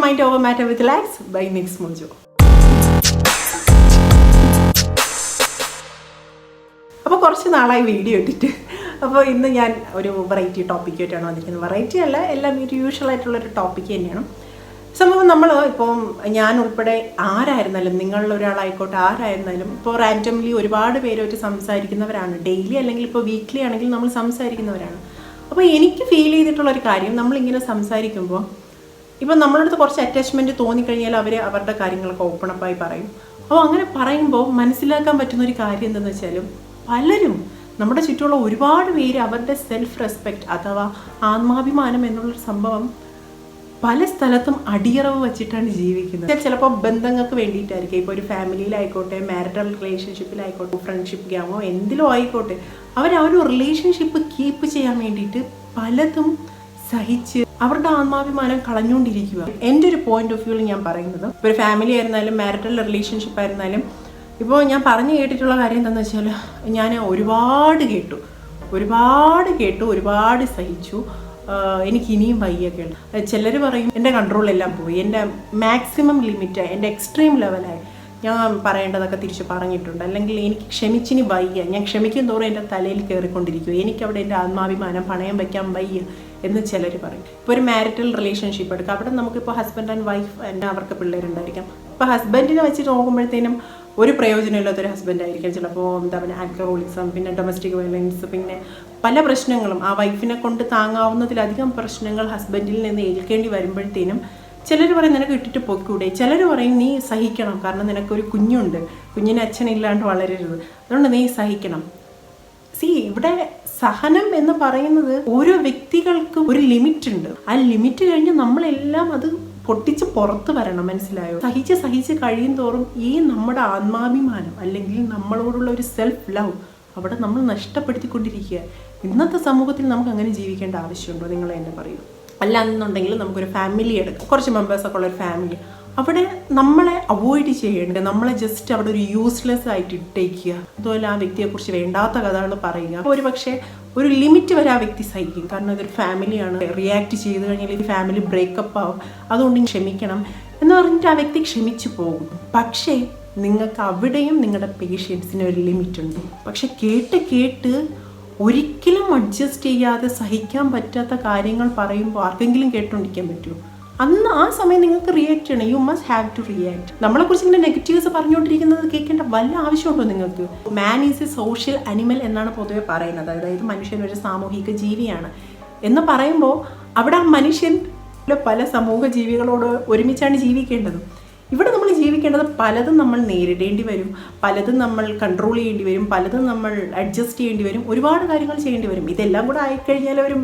To mind over matter with lax by Nix Mojo അപ്പോൾ കുറച്ച് നാളായി വീഡിയോ ഇട്ടിട്ട്. അപ്പോൾ ഇന്ന് ഞാൻ ഒരു വെറൈറ്റി ടോപ്പിക്കായിട്ടാണ് വന്നിരിക്കുന്നത്. വെറൈറ്റി അല്ല എല്ലാം ഒരു യൂഷ്വൽ ആയിട്ടുള്ളൊരു ടോപ്പിക്ക് തന്നെയാണ്. സംഭവം നമ്മൾ ഇപ്പം ഞാൻ ഉൾപ്പെടെ ആരായിരുന്നാലും നിങ്ങളിൽ ഒരാളായിക്കോട്ടെ ആരായിരുന്നാലും ഇപ്പോൾ റാൻഡംലി ഒരുപാട് പേരുമായിട്ട് സംസാരിക്കുന്നവരാണ്. ഡെയിലി അല്ലെങ്കിൽ ഇപ്പോൾ വീക്ക്ലി ആണെങ്കിൽ നമ്മൾ സംസാരിക്കുന്നവരാണ്. അപ്പോൾ എനിക്ക് ഫീൽ ചെയ്തിട്ടുള്ള ഒരു കാര്യം നമ്മളിങ്ങനെ സംസാരിക്കുമ്പോൾ ഇപ്പം നമ്മളടുത്ത് കുറച്ച് അറ്റാച്ച്മെന്റ് തോന്നിക്കഴിഞ്ഞാൽ അവർ അവരുടെ കാര്യങ്ങളൊക്കെ ഓപ്പൺ അപ്പായി പറയും. അപ്പോൾ അങ്ങനെ പറയുമ്പോൾ മനസ്സിലാക്കാൻ പറ്റുന്ന ഒരു കാര്യം എന്തെന്ന് വെച്ചാലും പലരും നമ്മുടെ ചുറ്റുമുള്ള ഒരുപാട് പേര് അവരുടെ സെൽഫ് റെസ്പെക്റ്റ് അഥവാ ആത്മാഭിമാനം എന്നുള്ളൊരു സംഭവം പല സ്ഥലത്തും അടിയറവ് വെച്ചിട്ടാണ് ജീവിക്കുന്നത്. ചിലപ്പോൾ ബന്ധങ്ങൾക്ക് വേണ്ടിയിട്ടായിരിക്കും. ഇപ്പോൾ ഒരു ഫാമിലിയിലായിക്കോട്ടെ മാരിറ്റൽ റിലേഷൻഷിപ്പിലായിക്കോട്ടെ ഫ്രണ്ട്ഷിപ്പ് ഗ്യാമോ എന്തിലോ ആയിക്കോട്ടെ ഒരു റിലേഷൻഷിപ്പ് കീപ്പ് ചെയ്യാൻ വേണ്ടിയിട്ട് പലതും സഹിച്ച് അവരുടെ ആത്മാഭിമാനം കളഞ്ഞുകൊണ്ടിരിക്കുക. എന്റെ ഒരു പോയിന്റ് ഓഫ് വ്യൂവിൽ ഞാൻ പറയുന്നത് ഒരു ഫാമിലി ആയിരുന്നാലും മാരിറ്റൽ റിലേഷൻഷിപ്പ് ആയിരുന്നാലും ഇപ്പോൾ ഞാൻ പറഞ്ഞു കേട്ടിട്ടുള്ള കാര്യം എന്താണെന്ന് വെച്ചാൽ ഞാൻ ഒരുപാട് കേട്ടു. ഒരുപാട് കേട്ടു ഒരുപാട് സഹിച്ചു. എനിക്ക് ഇനിയും വയ്യൊക്കെ ഉണ്ട്. ചിലർ പറയും എന്റെ കൺട്രോളെല്ലാം പോയി. എന്റെ മാക്സിമം ലിമിറ്റായി എന്റെ എക്സ്ട്രീം ലെവലായി ഞാൻ പറയേണ്ടതൊക്കെ തിരിച്ച് പറഞ്ഞിട്ടുണ്ട്. അല്ലെങ്കിൽ എനിക്ക് ക്ഷമിച്ചിനി വയ്യ. ഞാൻ ക്ഷമിക്കും തോറും എന്റെ തലയിൽ കയറിക്കൊണ്ടിരിക്കും എനിക്കവിടെ എന്റെ ആത്മാഭിമാനം പണയം വയ്ക്കാൻ വയ്യ. എന്ന് ചിലർ പറയും. ഇപ്പോൾ ഒരു മാരിറ്റൽ റിലേഷൻഷിപ്പ് എടുക്കുക അവിടെ നമുക്കിപ്പോൾ ഹസ്ബൻഡ് ആൻഡ് വൈഫ് ആൻഡ് അവർക്ക് പിള്ളേരുണ്ടായിരിക്കാം. ഇപ്പോൾ ഹസ്ബൻഡിനെ വെച്ച് നോക്കുമ്പോഴത്തേനും ഒരു പ്രയോജനമില്ലാത്തൊരു ഹസ്ബൻഡ് ആയിരിക്കാം. ചിലപ്പോൾ എന്താ പറയുക ആൽക്കഹോളിസം പിന്നെ ഡൊമസ്റ്റിക് വയലൻസ് പിന്നെ പല പ്രശ്നങ്ങളും. ആ വൈഫിനെ കൊണ്ട് താങ്ങാവുന്നതിലധികം പ്രശ്നങ്ങൾ ഹസ്ബൻഡിൽ നിന്ന് ഏൽക്കേണ്ടി വരുമ്പോഴത്തേനും ചിലർ പറയും നിനക്ക് ഇട്ടിട്ട് പൊക്കൂടെ ചിലർ പറയും നീ സഹിക്കണം. കാരണം നിനക്കൊരു കുഞ്ഞുണ്ട്. കുഞ്ഞിന് അച്ഛനില്ലാണ്ട് വളരരുത്. അതുകൊണ്ട് നീ സഹിക്കണം. സി ഇവിടെ സഹനം എന്ന് പറയുന്നത് ഓരോ വ്യക്തികൾക്കും ഒരു ലിമിറ്റ് ഉണ്ട് ആ ലിമിറ്റ് കഴിഞ്ഞ് നമ്മളെല്ലാം അത് പൊട്ടിച്ച് പുറത്ത് വരണം മനസ്സിലായോ? സഹിച്ച് സഹിച്ച് കഴിയും തോറും ഈ നമ്മുടെ ആത്മാഭിമാനം അല്ലെങ്കിൽ നമ്മളോടുള്ള ഒരു സെൽഫ് ലവ് അവിടെ നമ്മൾ നഷ്ടപ്പെടുത്തിക്കൊണ്ടിരിക്കുക. ഇന്നത്തെ സമൂഹത്തിൽ നമുക്ക് അങ്ങനെ ജീവിക്കേണ്ട ആവശ്യമുണ്ടോ? നിങ്ങൾ എന്നെ പറയൂ. അല്ല എന്നുണ്ടെങ്കിൽ നമുക്കൊരു ഫാമിലി എടുക്കാം. കുറച്ച് മെമ്പേഴ്സൊക്കെ ഉള്ള ഒരു ഫാമിലി അവിടെ നമ്മളെ അവോയ്ഡ് ചെയ്യേണ്ടത് നമ്മളെ ജസ്റ്റ് അവിടെ ഒരു യൂസ്ലെസ് ആയിട്ട് ഇട്ടേക്കുക. അതുപോലെ ആ വ്യക്തിയെക്കുറിച്ച് വേണ്ടാത്ത കഥകൾ പറയുക. ഒരു പക്ഷേ ഒരു ലിമിറ്റ് വരെ ആ വ്യക്തി സഹിക്കും. കാരണം ഇതൊരു ഫാമിലിയാണ് റിയാക്ട് ചെയ്ത് കഴിഞ്ഞാൽ ഈ ഫാമിലി ബ്രേക്കപ്പ് ആവും. അതുകൊണ്ട് ക്ഷമിക്കണം എന്ന് പറഞ്ഞിട്ട് ആ വ്യക്തി ക്ഷമിച്ചു പോകും. പക്ഷേ നിങ്ങൾക്ക് അവിടെയും നിങ്ങളുടെ പേഷ്യൻസിന് ഒരു ലിമിറ്റ് ഉണ്ട്. പക്ഷെ കേട്ട് കേട്ട് ഒരിക്കലും അഡ്ജസ്റ്റ് ചെയ്യാതെ സഹിക്കാൻ പറ്റാത്ത കാര്യങ്ങൾ പറയുമ്പോൾ ആർക്കെങ്കിലും കേട്ടുകൊണ്ടിരിക്കാൻ പറ്റുമോ? അന്ന് ആ സമയം നിങ്ങൾക്ക് റിയാക്ട് ചെയ്യണം. You must have to react നമ്മളെ കുറിച്ച് ഇങ്ങനെ നെഗറ്റീവ്സ് പറഞ്ഞുകൊണ്ടിരിക്കുന്നത് കേൾക്കേണ്ട വല്ല ആവശ്യമുണ്ടോ നിങ്ങൾക്ക്? Man is a social animal എന്നാണ് പൊതുവെ പറയുന്നത്. അതായത് മനുഷ്യൻ ഒരു സാമൂഹിക ജീവിയാണ്. എന്ന് പറയുമ്പോൾ അവിടെ ആ മനുഷ്യൻ പല സമൂഹ ജീവികളോട് ഒരുമിച്ചാണ് ജീവിക്കേണ്ടത്. ഇവിടെ നമ്മൾ ജീവിക്കേണ്ടത് പലതും നമ്മൾ നേരിടേണ്ടി വരും പലതും നമ്മൾ കൺട്രോൾ ചെയ്യേണ്ടി വരും പലതും നമ്മൾ അഡ്ജസ്റ്റ് ചെയ്യേണ്ടി വരും ഒരുപാട് കാര്യങ്ങൾ ചെയ്യേണ്ടി വരും. ഇതെല്ലാം കൂടെ ആയിക്കഴിഞ്ഞാൽ ഒരു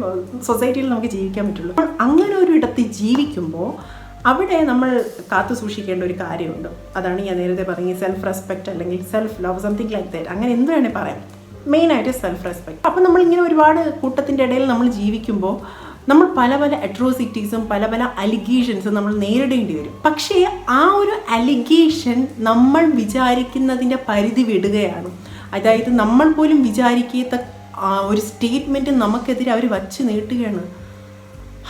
സൊസൈറ്റിയിൽ നമുക്ക് ജീവിക്കാൻ പറ്റുള്ളൂ. അപ്പോൾ അങ്ങനെ ഒരു ഇടത്ത് ജീവിക്കുമ്പോൾ അവിടെ നമ്മൾ കാത്തു സൂക്ഷിക്കേണ്ട ഒരു കാര്യമുണ്ട്. അതാണ് ഞാൻ നേരത്തെ പറഞ്ഞ സെൽഫ് റെസ്പെക്റ്റ് അല്ലെങ്കിൽ self love something like that അങ്ങനെ എന്ത് വേണേൽ പറയാം. മെയിനായിട്ട് സെൽഫ് റെസ്പെക്റ്റ് അപ്പോൾ നമ്മളിങ്ങനെ ഒരുപാട് കൂട്ടത്തിന്റെ ഇടയിൽ നമ്മൾ ജീവിക്കുമ്പോൾ നമ്മൾ പല പല അട്രോസിറ്റീസും പല പല അലിഗേഷൻസും നമ്മൾ നേരിടേണ്ടി വരും. പക്ഷേ ആ ഒരു അലിഗേഷൻ നമ്മൾ വിചാരിക്കുന്നതിന്റെ പരിധി വിടുകയാണ്. അതായത് നമ്മൾ പോലും വിചാരിക്കാത്ത ഒരു സ്റ്റേറ്റ്മെന്റ് നമുക്കെതിരെ അവർ വച്ച് നീട്ടുകയാണ്.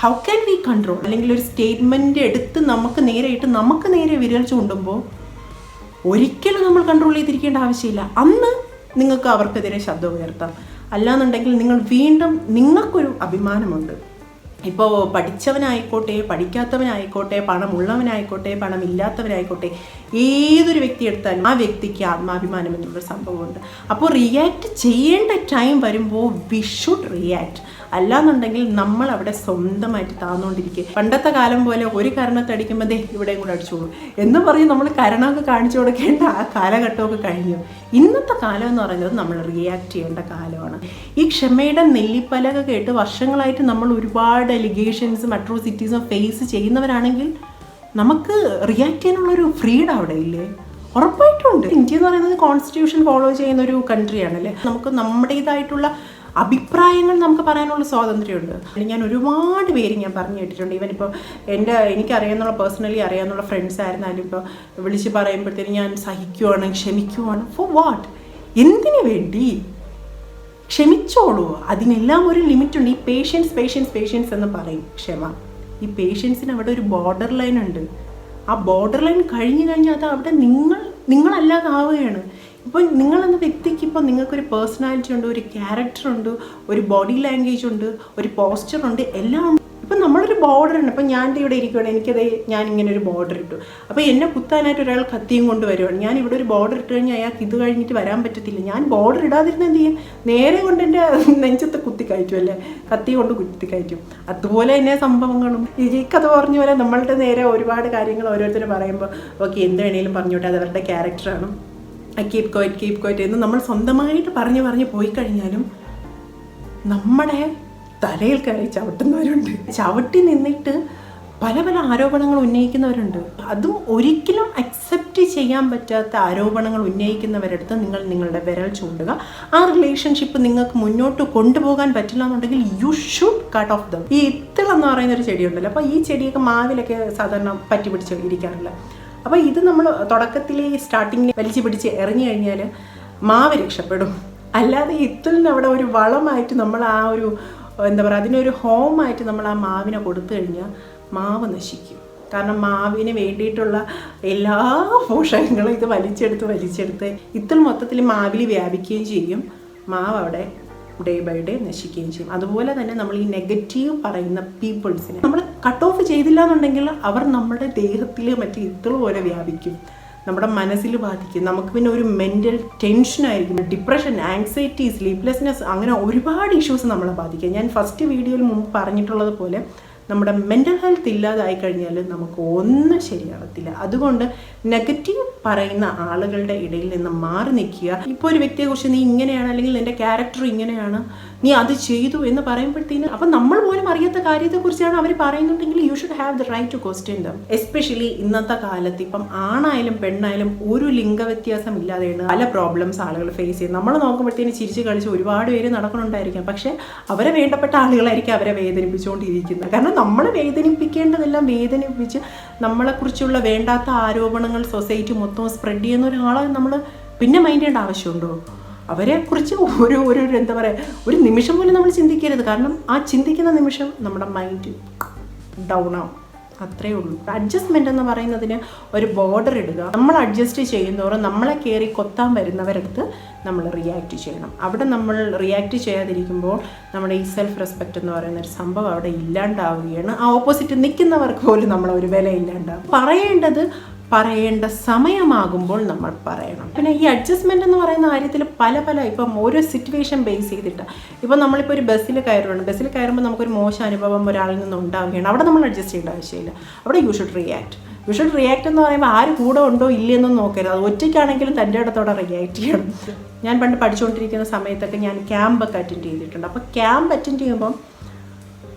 ഹൗ ക്യാൻ വി കൺട്രോൾ അല്ലെങ്കിൽ ഒരു സ്റ്റേറ്റ്മെന്റ് എടുത്ത് നമുക്ക് നേരെയിട്ട് നമുക്ക് നേരെ വിരൽ ചൂണ്ടുമ്പോൾ ഒരിക്കലും നമ്മൾ കൺട്രോൾ ചെയ്തിരിക്കേണ്ട ആവശ്യമില്ല. അന്ന് നിങ്ങൾക്ക് അവർക്കെതിരെ ശബ്ദം ഉയർത്താം. അല്ലാന്നുണ്ടെങ്കിൽ നിങ്ങൾ വീണ്ടും നിങ്ങൾക്കൊരു അഭിമാനമുണ്ട്. ഇപ്പോൾ പഠിച്ചവനായിക്കോട്ടെ പഠിക്കാത്തവനായിക്കോട്ടെ പണമുള്ളവനായിക്കോട്ടെ പണമില്ലാത്തവനായിക്കോട്ടെ ഏതൊരു വ്യക്തി എടുത്താലും ആ വ്യക്തിക്ക് ആത്മാഭിമാനം എന്നുള്ളൊരു സംഭവമുണ്ട്. അപ്പോൾ റിയാക്ട് ചെയ്യേണ്ട ടൈം വരുമ്പോൾ വി ഷുഡ് റിയാക്ട് അല്ലാന്നുണ്ടെങ്കിൽ നമ്മൾ അവിടെ സ്വന്തമായിട്ട് താന്നുകൊണ്ടിരിക്കുക പണ്ടത്തെ കാലം പോലെ ഒരു കരണത്തടിക്കുമ്പോൾ ദേ ഇവിടെയും കൂടെ അടിച്ചോളൂ. എന്ന് പറഞ്ഞ് നമ്മൾ കരണമൊക്കെ കാണിച്ചു കൊടുക്കേണ്ട ആ കാലഘട്ടമൊക്കെ കഴിഞ്ഞു. ഇന്നത്തെ കാലം എന്ന് പറയുന്നത് നമ്മൾ റിയാക്ട് ചെയ്യേണ്ട കാലമാണ്. ഈ ക്ഷമയുടെ നെല്ലിപ്പലക കേട്ട് വർഷങ്ങളായിട്ട് നമ്മൾ ഒരുപാട് എലിഗേഷൻസും അട്രോസിറ്റീസും ഫേസ് ചെയ്യുന്നവരാണെങ്കിൽ നമുക്ക് റിയാക്ട് ചെയ്യാനുള്ളൊരു ഫ്രീഡം അവിടെ ഇല്ലേ? ഉറപ്പായിട്ടുണ്ട് ഇന്ത്യ എന്ന് പറയുന്നത് കോൺസ്റ്റിറ്റ്യൂഷൻ ഫോളോ ചെയ്യുന്ന ഒരു കൺട്രി ആണല്ലേ? നമുക്ക് നമ്മുടേതായിട്ടുള്ള അഭിപ്രായങ്ങൾ നമുക്ക് പറയാനുള്ള സ്വാതന്ത്ര്യമുണ്ട്. ഞാൻ ഒരുപാട് പേര് ഞാൻ പറഞ്ഞു കേട്ടിട്ടുണ്ട്. ഈവൻ ഇപ്പോൾ എന്റെ എനിക്കറിയാവുന്ന പേഴ്സണലി അറിയാവുന്ന ഫ്രണ്ട്സ് ആയിരുന്നാലും ഇപ്പോൾ വിളിച്ച് പറയുമ്പോഴത്തേനും ഞാൻ സഹിക്കുവാണ് ക്ഷമിക്കുവാണ്. ഫോർ വാട്ട് എന്തിനു വേണ്ടി? ക്ഷമിച്ചോളൂ. അതിനെല്ലാം ഒരു ലിമിറ്റുണ്ട് ഈ പേഷ്യൻസ് പേഷ്യൻസ് പേഷ്യൻസ് എന്ന് പറയും ക്ഷമ. ഈ പേഷ്യൻസിന് അവിടെ ഒരു ബോർഡർ ലൈൻ ഉണ്ട്. ആ ബോർഡർ ലൈൻ കഴിഞ്ഞു കഴിഞ്ഞാൽ അത് അവിടെ നിങ്ങൾ നിങ്ങളല്ലാതാവുകയാണ്. ഇപ്പോൾ നിങ്ങളെന്ന വ്യക്തിക്ക് ഇപ്പോൾ നിങ്ങൾക്കൊരു പേഴ്സണാലിറ്റി ഉണ്ട് ഒരു ക്യാരക്ടർ ഉണ്ട് ഒരു ബോഡി ലാംഗ്വേജ് ഉണ്ട് ഒരു പോസ്ചർ ഉണ്ട് എല്ലാം ഉണ്ട് ഇപ്പം നമ്മളൊരു ബോർഡർ ഉണ്ട്. അപ്പം ഞാൻ ഇവിടെ ഇരിക്കുകയാണ് എനിക്കത് ഞാൻ ഇങ്ങനെ ഒരു ബോർഡർ ഇട്ടു. അപ്പോൾ എന്നെ കുത്താനായിട്ട് ഒരാൾ കത്തിയും കൊണ്ട് വരുവാണ്. ഞാൻ ഇവിടെ ഒരു ബോർഡർ ഇട്ട് കഴിഞ്ഞാൽ അയാൾക്ക് ഇത് കഴിഞ്ഞിട്ട് വരാൻ പറ്റത്തില്ല. ഞാൻ ബോർഡർ ഇടാതിരുന്ന എന്ത് ചെയ്യും? നേരെ കൊണ്ട് എന്റെ നെഞ്ചത്ത് കുത്തി കയറ്റും അല്ലേ? കത്തി കൊണ്ട് കുത്തി കയറ്റും അതുപോലെ തന്നെ സംഭവങ്ങളും. ഈ കഥ പറഞ്ഞ പോലെ നമ്മളുടെ നേരെ ഒരുപാട് കാര്യങ്ങൾ ഓരോരുത്തർ പറയുമ്പോൾ ഓക്കെ എന്ത് വേണേലും പറഞ്ഞോട്ടെ. അത് അവരുടെ ക്യാരക്ടറാണ് കീപ് കോയിറ്റ് കീപ് കോയിറ്റ് എന്ന് നമ്മൾ സ്വന്തമായിട്ട് പറഞ്ഞു പറഞ്ഞ് പോയി കഴിഞ്ഞാലും നമ്മുടെ തലയിൽ കയറി ചവിട്ടുന്നവരുണ്ട്. ചവിട്ടി നിന്നിട്ട് പല പല ആരോപണങ്ങൾ ഉന്നയിക്കുന്നവരുണ്ട്. അതും ഒരിക്കലും അക്സെപ്റ്റ് ചെയ്യാൻ പറ്റാത്ത ആരോപണങ്ങൾ ഉന്നയിക്കുന്നവരടുത്ത് നിങ്ങൾ നിങ്ങളുടെ വിരൽ ചൂണ്ടുക. ആ റിലേഷൻഷിപ്പ് നിങ്ങൾക്ക് മുന്നോട്ട് കൊണ്ടുപോകാൻ പറ്റില്ല എന്നുണ്ടെങ്കിൽ you should cut off them ഈ ഇത്തിൾ എന്ന് പറയുന്ന ഒരു ചെടിയുണ്ടല്ലോ. അപ്പോൾ ഈ ചെടിയൊക്കെ മാവിലൊക്കെ സാധാരണ പറ്റി പിടിച്ച് ഇരിക്കാറില്ല. അപ്പോൾ ഇത് നമ്മൾ തുടക്കത്തിലെ സ്റ്റാർട്ടിങ്ങിൽ വലിച്ചു പിടിച്ച് എറിഞ്ഞു കഴിഞ്ഞാൽ മാവ് രക്ഷപ്പെടും. അല്ലാതെ ഇത്തലിന് അവിടെ ഒരു വളമായിട്ട് നമ്മൾ ആ ഒരു എന്താ പറയുക അതിനൊരു ഹോമായിട്ട് നമ്മൾ ആ മാവിനെ കൊടുത്തു കഴിഞ്ഞാൽ മാവ് നശിക്കും. കാരണം മാവിന് വേണ്ടിയിട്ടുള്ള എല്ലാ പോഷകങ്ങളും ഇത് വലിച്ചെടുത്ത് വലിച്ചെടുത്ത് ഇത്ര മൊത്തത്തിൽ മാവിൽ വ്യാപിക്കുകയും ചെയ്യും. മാവ് അവിടെ ഡേ ബൈ ഡേ നശിക്കുകയും ചെയ്യും. അതുപോലെ തന്നെ നമ്മൾ ഈ നെഗറ്റീവ് പറയുന്ന പീപ്പിൾസിനെ നമ്മൾ കട്ട് ഓഫ് ചെയ്തില്ല എന്നുണ്ടെങ്കിൽ അവർ നമ്മുടെ ദേഹത്തിൽ മറ്റേ ഇത്ര പോലെ വ്യാപിക്കും. നമ്മുടെ മനസ്സിൽ ബാധിക്കും. നമുക്ക് പിന്നെ ഒരു മെന്റൽ ടെൻഷനായിരിക്കും ഡിപ്രഷൻ ആങ്സൈറ്റി സ്ലീപ്ലെസ്നെസ് അങ്ങനെ ഒരുപാട് ഇഷ്യൂസ് നമ്മളെ ബാധിക്കും. ഞാൻ ഫസ്റ്റ് വീഡിയോയിൽ മുമ്പ് പറഞ്ഞിട്ടുള്ളത് പോലെ നമ്മുടെ മെന്റൽ ഹെൽത്ത് ഇല്ലാതായി കഴിഞ്ഞാൽ നമുക്ക് ഒന്നും ശരിയാവത്തില്ല. അതുകൊണ്ട് നെഗറ്റീവ് പറയുന്ന ആളുകളുടെ ഇടയിൽ നിന്ന് മാറി നിൽക്കുക. ഇപ്പോൾ ഒരു വ്യക്തിയെക്കുറിച്ച് നീ ഇങ്ങനെയാണ് അല്ലെങ്കിൽ എന്റെ ക്യാരക്ടർ ഇങ്ങനെയാണ് നീ അത് ചെയ്തു എന്ന് പറയുമ്പോഴത്തേന് അപ്പം നമ്മൾ പോലും അറിയാത്ത കാര്യത്തെക്കുറിച്ചാണ് അവർ പറയുന്നുണ്ടെങ്കിൽ you should have the right to question them especially ഇന്നത്തെ കാലത്ത് ഇപ്പം ആണായാലും പെണ്ണായാലും ഒരു ലിംഗ ലിംഗവ്യത്യാസം ഇല്ലാതെയാണ് പല പ്രോബ്ലംസ് ആളുകൾ ഫേസ് ചെയ്യുന്നത്. നമ്മൾ നോക്കുമ്പോഴത്തേന് ചിരിച്ച് കളിച്ച് ഒരുപാട് പേര് നടക്കുന്നുണ്ടായിരിക്കാം. പക്ഷേ അവരെ വേണ്ടപ്പെട്ട ആളുകളായിരിക്കും അവരെ വേദനിപ്പിച്ചുകൊണ്ടിരിക്കുന്നത്. കാരണം നമ്മളെ വേദനിപ്പിക്കേണ്ടതെല്ലാം വേദനിപ്പിച്ച് നമ്മളെക്കുറിച്ചുള്ള വേണ്ടാത്ത ആരോപണങ്ങൾ സൊസൈറ്റി മൊത്തം സ്പ്രെഡ് ചെയ്യുന്ന ഒരാളെ നമ്മൾ പിന്നെ മൈൻഡ് ചെയ്യേണ്ട ആവശ്യമുണ്ടോ? അവരെക്കുറിച്ച് ഓരോ ഓരോ എന്താ പറയുക ഒരു നിമിഷം പോലും നമ്മൾ ചിന്തിക്കരുത്. കാരണം ആ ചിന്തിക്കുന്ന നിമിഷം നമ്മുടെ മൈൻഡ് ഡൗൺ ആവും. അത്രേ ഉള്ളൂ. അഡ്ജസ്റ്റ്മെന്റ് എന്ന് പറയുന്നതിന് ഒരു ബോർഡർ ഇടുക. നമ്മൾ അഡ്ജസ്റ്റ് ചെയ്യുന്നവരും നമ്മളെ കയറി കൊത്താൻ വരുന്നവരടുത്ത് നമ്മൾ റിയാക്ട് ചെയ്യണം. അവിടെ നമ്മൾ റിയാക്ട് ചെയ്യാതിരിക്കുമ്പോൾ നമ്മുടെ ഈ സെൽഫ് റെസ്പെക്റ്റ് എന്ന് പറയുന്ന ഒരു സംഭവം അവിടെ ഇല്ലാണ്ടാവുകയാണ്. ആ ഓപ്പോസിറ്റ് നിൽക്കുന്നവർക്ക് പോലും നമ്മളെ ഒരു വില ഇല്ലാണ്ടാവും പറയേണ്ടത് പറയേണ്ട സമയമാകുമ്പോൾ നമ്മൾ പറയണം. പിന്നെ ഈ അഡ്ജസ്റ്റ്മെന്റ് എന്ന് പറയുന്ന കാര്യത്തിൽ പല പല ഇപ്പം ഓരോ സിറ്റുവേഷൻ ബേസ് ചെയ്തിട്ട്. ഇപ്പം നമ്മളിപ്പോൾ ഒരു ബസ്സിൽ കയറുകയാണ് ബസ്സിൽ കയറുമ്പോൾ നമുക്കൊരു മോശം അനുഭവം ഒരാളിൽ നിന്ന് ഉണ്ടാവുകയാണ്. അവിടെ നമ്മൾ അഡ്ജസ്റ്റ് ചെയ്യേണ്ട ആവശ്യമില്ല. അവിടെ you should react you should react എന്ന് പറയുമ്പോൾ ആര് കൂടെ ഉണ്ടോ ഇല്ലയെന്നും നോക്കരുത്. അത് ഒറ്റയ്ക്കാണെങ്കിലും തന്റെ ഇടത്തോടെ റിയാക്ട് ചെയ്യണം. ഞാൻ പണ്ട് പഠിച്ചുകൊണ്ടിരിക്കുന്ന സമയത്തൊക്കെ ഞാൻ ക്യാമ്പൊക്കെ അറ്റൻഡ് ചെയ്തിട്ടുണ്ട്. അപ്പോൾ ക്യാമ്പ് അറ്റൻഡ് ചെയ്യുമ്പം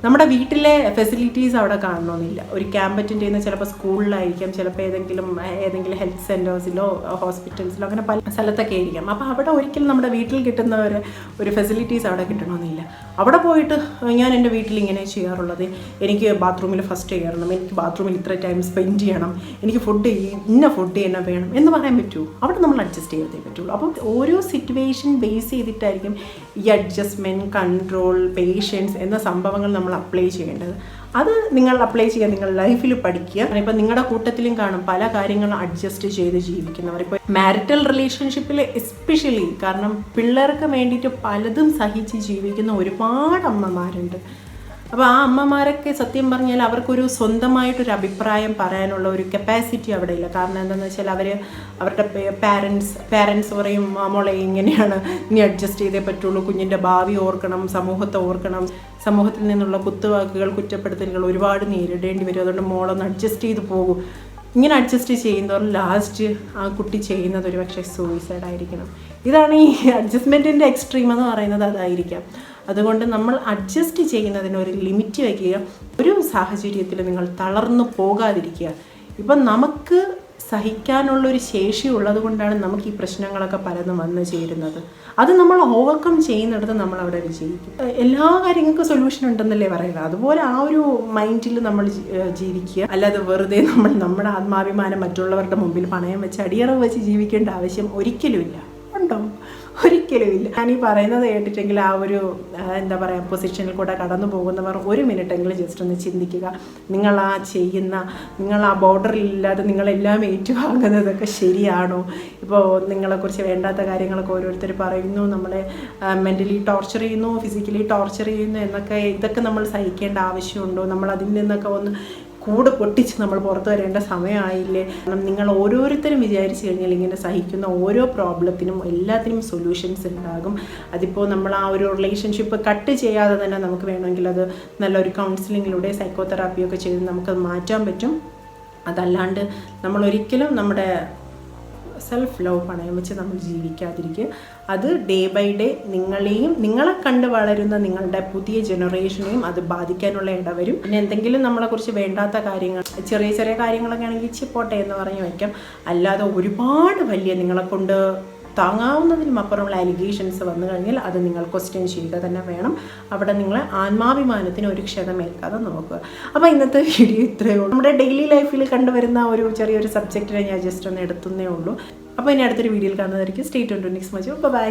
നമ്മുടെ വീട്ടിലെ ഫെസിലിറ്റീസ് അവിടെ കാണണമെന്നില്ല ഒരു ക്യാമ്പ് അറ്റൻഡ് ചെയ്യുന്ന ചിലപ്പോൾ സ്കൂളിലായിരിക്കാം ചിലപ്പോൾ ഏതെങ്കിലും ഏതെങ്കിലും ഹെൽത്ത് സെന്റേഴ്സിലോ ഹോസ്പിറ്റൽസിലോ അങ്ങനെ പല സ്ഥലത്തൊക്കെ ആയിരിക്കാം. അപ്പോൾ അവിടെ ഒരിക്കലും നമ്മുടെ വീട്ടിൽ കിട്ടുന്ന ഒരു ഒരു ഫെസിലിറ്റീസ് അവിടെ കിട്ടണമെന്നില്ല അവിടെ പോയിട്ട് ഞാൻ എന്റെ വീട്ടിൽ ഇങ്ങനെ ചെയ്യാറുള്ളത് എനിക്ക് ബാത്റൂമിൽ ഫസ്റ്റ് ചെയ്യണം എനിക്ക് ബാത്റൂമിൽ ഇത്ര ടൈം സ്പെൻഡ് ചെയ്യണം എനിക്ക് ഫുഡ് ഇന്ന ഫുഡ് തന്നെ വേണം എന്ന് പറയാൻ പറ്റുമോ അവിടെ നമ്മൾ അഡ്ജസ്റ്റ് ചെയ്തേ പറ്റുള്ളൂ. അപ്പോൾ ഓരോ സിറ്റുവേഷൻ ബേസ് ചെയ്തിട്ടായിരിക്കും ഈ അഡ്ജസ്റ്റ്മെന്റ് കൺട്രോൾ പേഷ്യൻസ് എന്ന സംഭവങ്ങൾ നമ്മൾ അപ്ലൈ ചെയ്യേണ്ടത്. അത് നിങ്ങൾ അപ്ലൈ ചെയ്യാൻ നിങ്ങൾ ലൈഫിൽ പഠിക്കുക. ഇപ്പം നിങ്ങളുടെ കൂട്ടത്തിലും കാണും പല കാര്യങ്ങളും അഡ്ജസ്റ്റ് ചെയ്ത് ജീവിക്കുന്നവർ. ഇപ്പോൾ മാരിറ്റൽ റിലേഷൻഷിപ്പിൽ എസ്പെഷ്യലി കാരണം പിള്ളേർക്ക് വേണ്ടിയിട്ട് പലതും സഹിച്ച് ജീവിക്കുന്ന ഒരുപാട് അമ്മമാരുണ്ട്. അപ്പോൾ ആ അമ്മമാരൊക്കെ സത്യം പറഞ്ഞാൽ അവർക്കൊരു സ്വന്തമായിട്ടൊരു അഭിപ്രായം പറയാനുള്ള ഒരു കപ്പാസിറ്റി അവിടെ ഇല്ല കാരണം എന്താണെന്ന് വെച്ചാൽ അവർ അവരുടെ പാരൻസ് പാരൻസ് പറയും "ആ, മോളെ ഇങ്ങനെയാണ് ഇനി അഡ്ജസ്റ്റ് ചെയ്തേ പറ്റുള്ളൂ. കുഞ്ഞിന്റെ ഭാവി ഓർക്കണം സമൂഹത്തെ ഓർക്കണം. സമൂഹത്തിൽ നിന്നുള്ള കുത്തുവാക്കുകൾ കുറ്റപ്പെടുത്തലുകൾ ഒരുപാട് നേരിടേണ്ടി വരും. അതുകൊണ്ട് മോളൊന്ന് അഡ്ജസ്റ്റ് ചെയ്ത് പോകും. ഇങ്ങനെ അഡ്ജസ്റ്റ് ചെയ്യുന്നവർ ലാസ്റ്റ് ആ കുട്ടി ചെയ്യുന്നത് ഒരു പക്ഷേ സൂയിസൈഡ് ആയിരിക്കണം. ഇതാണ് ഈ അഡ്ജസ്റ്റ്മെന്റിന്റെ എക്സ്ട്രീം എന്ന് പറയുന്നത് അതായിരിക്കാം. അതുകൊണ്ട് നമ്മൾ അഡ്ജസ്റ്റ് ചെയ്യുന്നതിന് ഒരു ലിമിറ്റ് വയ്ക്കുക. ഒരു സാഹചര്യത്തിൽ നിങ്ങൾ തളർന്നു പോകാതിരിക്കുക. ഇപ്പം നമുക്ക് സഹിക്കാനുള്ള ഒരു ശേഷി ഉള്ളത് കൊണ്ടാണ് നമുക്ക് ഈ പ്രശ്നങ്ങളൊക്കെ പലതും വന്നു ചേരുന്നത്. അത് നമ്മൾ ഓവർകം ചെയ്യുന്നിടത്ത് നമ്മൾ അവിടെ വിജയിക്കും. എല്ലാ കാര്യങ്ങൾക്കും സൊല്യൂഷൻ ഉണ്ടെന്നല്ലേ പറയുന്നത്. അതുപോലെ ആ ഒരു മൈൻഡിൽ നമ്മൾ ജീവിക്കുക. അല്ലാതെ വെറുതെ നമ്മൾ നമ്മുടെ ആത്മാഭിമാനം മറ്റുള്ളവരുടെ മുമ്പിൽ പണയം വെച്ച് അടിയറവ് വെച്ച് ജീവിക്കേണ്ട ആവശ്യം ഒരിക്കലുമില്ല ഉണ്ടോ? ഒരിക്കലും ഇല്ല ഞാൻ ഈ പറയുന്നത് കേട്ടിട്ടെങ്കിൽ ആ ഒരു എന്താ പറയുക പൊസിഷനിൽ കൂടെ കടന്നു പോകുന്നവർ ഒരു മിനിറ്റെങ്കിലും ജസ്റ്റ് ഒന്ന് ചിന്തിക്കുക. നിങ്ങൾ ആ ചെയ്യുന്ന നിങ്ങൾ ആ ബോർഡറിലില്ലാതെ നിങ്ങളെല്ലാം ഏറ്റുവാങ്ങുന്നതൊക്കെ ശരിയാണോ? ഇപ്പോൾ നിങ്ങളെക്കുറിച്ച് വേണ്ടാത്ത കാര്യങ്ങളൊക്കെ ഓരോരുത്തർ പറയുന്നു നമ്മളെ മെന്റലി ടോർച്ചർ ചെയ്യുന്നു ഫിസിക്കലി ടോർച്ചർ ചെയ്യുന്നു എന്നൊക്കെ ഇതൊക്കെ നമ്മൾ സഹിക്കേണ്ട ആവശ്യമുണ്ടോ? നമ്മൾ അതിൽ നിന്നൊക്കെ ഒന്ന് കൂട് പൊട്ടിച്ച് നമ്മൾ പുറത്തു വരേണ്ട സമയമായില്ലേ? കാരണം നിങ്ങൾ ഓരോരുത്തരും വിചാരിച്ചു കഴിഞ്ഞാൽ ഇങ്ങനെ സഹിക്കുന്ന ഓരോ പ്രോബ്ലത്തിനും എല്ലാത്തിനും സൊല്യൂഷൻസ് ഉണ്ടാകും. അതിപ്പോൾ നമ്മൾ ആ ഒരു റിലേഷൻഷിപ്പ് കട്ട് ചെയ്യാതെ തന്നെ നമുക്ക് വേണമെങ്കിൽ അത് നല്ലൊരു കൗൺസിലിങ്ങിലൂടെ സൈക്കോതെറാപ്പിയൊക്കെ ചെയ്ത് നമുക്കത് മാറ്റാൻ പറ്റും. അതല്ലാണ്ട് നമ്മൾ ഒരിക്കലും നമ്മുടെ സെൽഫ് ലവ് പണയം വെച്ച് നമ്മൾ ജീവിക്കാതിരിക്കുക. അത് ഡേ ബൈ ഡേ നിങ്ങളെയും നിങ്ങളെ കണ്ട് വളരുന്ന നിങ്ങളുടെ പുതിയ ജനറേഷനെയും അത് ബാധിക്കാനുള്ള ഇടവരും പിന്നെ എന്തെങ്കിലും നമ്മളെക്കുറിച്ച് വേണ്ടാത്ത കാര്യങ്ങൾ ചെറിയ ചെറിയ കാര്യങ്ങളൊക്കെ ആണെങ്കിൽ ചിപ്പോട്ടെ എന്ന് പറഞ്ഞ് വയ്ക്കാം. അല്ലാതെ ഒരുപാട് വലിയ നിങ്ങളെ കൊണ്ട് താങ്ങാവുന്നതിനും അപ്പുറമുള്ള അലിഗേഷൻസ് വന്നു കഴിഞ്ഞാൽ അത് നിങ്ങൾ ക്വസ്റ്റ്യൻ ചെയ്യുക തന്നെ വേണം. അവിടെ നിങ്ങൾ ആത്മാഭിമാനത്തിന് ഒരു ക്ഷതമേൽക്കാതെ നോക്കുക. അപ്പോൾ ഇന്നത്തെ വീഡിയോ ഇത്രയേ ഉള്ളൂ. നമ്മുടെ ഡെയിലി ലൈഫിൽ കണ്ടുവരുന്ന ഒരു ചെറിയൊരു സബ്ജക്റ്റിനെ ഞാൻ ജസ്റ്റ് ഒന്ന് എടുത്തുന്നേ ഉള്ളൂ. അപ്പോൾ ഇനി അടുത്തൊരു വീഡിയോയിൽ കാണുന്നതായിരിക്കും. സ്റ്റേറ്റ് ഉണ്ട് നെക്സ്റ്റ് മച്ച് ബൈ